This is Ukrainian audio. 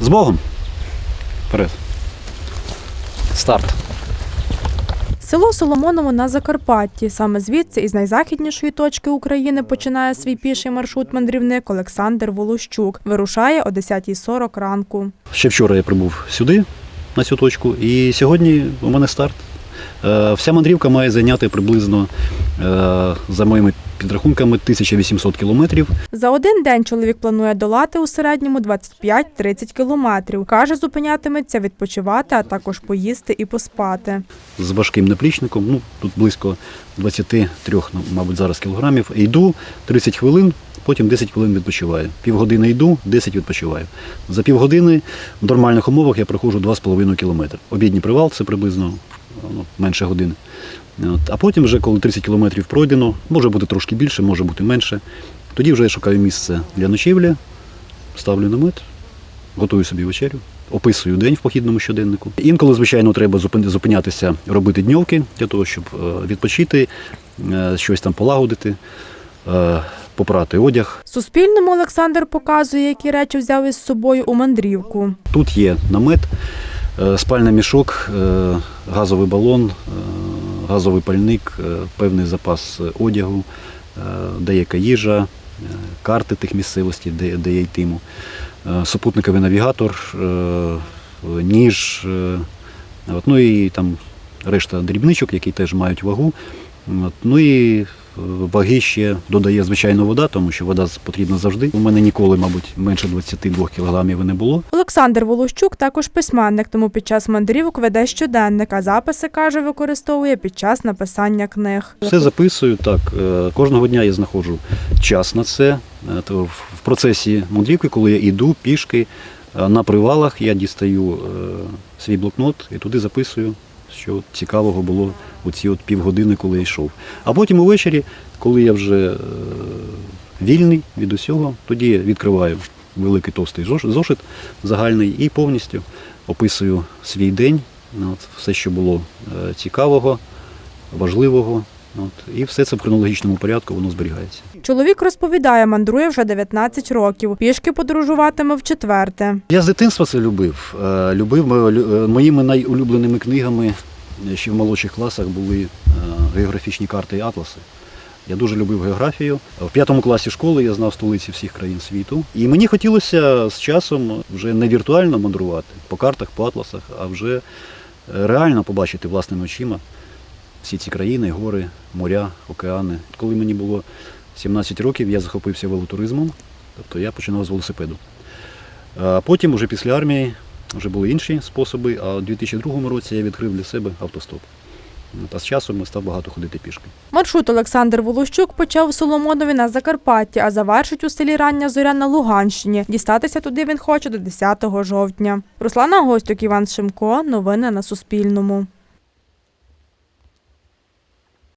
З Богом. Вперед. Старт. Село Соломоново на Закарпатті. Саме звідси, із найзахіднішої точки України, починає свій піший маршрут мандрівник Олександр Волощук. Вирушає о 10.40 ранку. Ще вчора я прибув сюди, на цю точку, і сьогодні у мене старт. Е, Вся мандрівка має зайняти приблизно, е, за моїми підрахунками, 1800 кілометрів. За один день чоловік планує долати у середньому 25-30 кілометрів. Каже, зупинятиметься відпочивати, а також поїсти і поспати. з важким наплічником, ну тут близько 23, ну, мабуть, зараз кілограмів. Йду 30 хвилин, потім 10 хвилин відпочиваю. Півгодини йду, 10 відпочиваю. За півгодини в нормальних умовах я проходжу 2,5 кілометри. Обідній привал це приблизно ну, менше години. От. А потім, вже коли 30 кілометрів пройдено, може бути трошки більше, може бути менше. Тоді вже я шукаю місце для ночівлі, ставлю намет, готую собі вечерю, описую день в похідному щоденнику. Інколи, звичайно, треба зупинятися, робити дньовки для того, щоб е, відпочити, е, щось там полагодити, е, попрати одяг. Суспільному Олександр показує, які речі взяв із собою у мандрівку. Тут є намет, спальний мішок, е, газовий балон, е, газовий пальник, е, певний запас е, одягу, е, деяка їжа, е, карти тих місцевостей, де, де я йтиму, е, супутниковий навігатор, е, ніж, е, ну і там решта дрібничок, які теж мають вагу. Ну і е, ваги ще додає звичайно вода, тому що вода потрібна завжди. У мене ніколи, мабуть, менше 22 кілограмів не було. Олександр Волощук також письменник, тому під час мандрівок веде щоденник, а записи, каже, використовує під час написання книг. Все записую так. е, Кожного дня я знаходжу час на це. Е, то в- процесі мандрівки, коли я йду пішки е, на привалах, я дістаю свій блокнот і туди записую, що цікавого було у ці от півгодини, коли йшов. А потім увечері, коли я вже е, вільний від усього, тоді я відкриваю великий товстий зошит загальний і повністю описую свій день, ну, от, все, що було е, цікавого, важливого. От, і все це в хронологічному порядку воно зберігається. Чоловік розповідає, мандрує вже 19 років. Пішки подорожуватиме в четверте. Я з дитинства це любив. Е, Любив е, моїми найулюбленими книгами е, ще в молодших класах були географічні карти і атласи. Я дуже любив географію. В п'ятому класі школи я знав столиці всіх країн світу. І мені хотілося з часом вже не віртуально мандрувати по картах, по атласах, а вже реально побачити власними очима всі ці країни, гори, моря, океани. Коли мені було 17 років, я захопився велотуризмом, тобто я починав з велосипеду. А потім, уже після армії, вже були інші способи, а у 2002 році я відкрив для себе автостоп. Та з часом я став багато ходити пішки. Маршрут Олександр Волощук почав у Соломонові на Закарпатті, а завершить у селі Рання Зоря на Луганщині. Дістатися туди він хоче до 10 жовтня. Руслана Гостюк, Іван Шимко. Новини на Суспільному.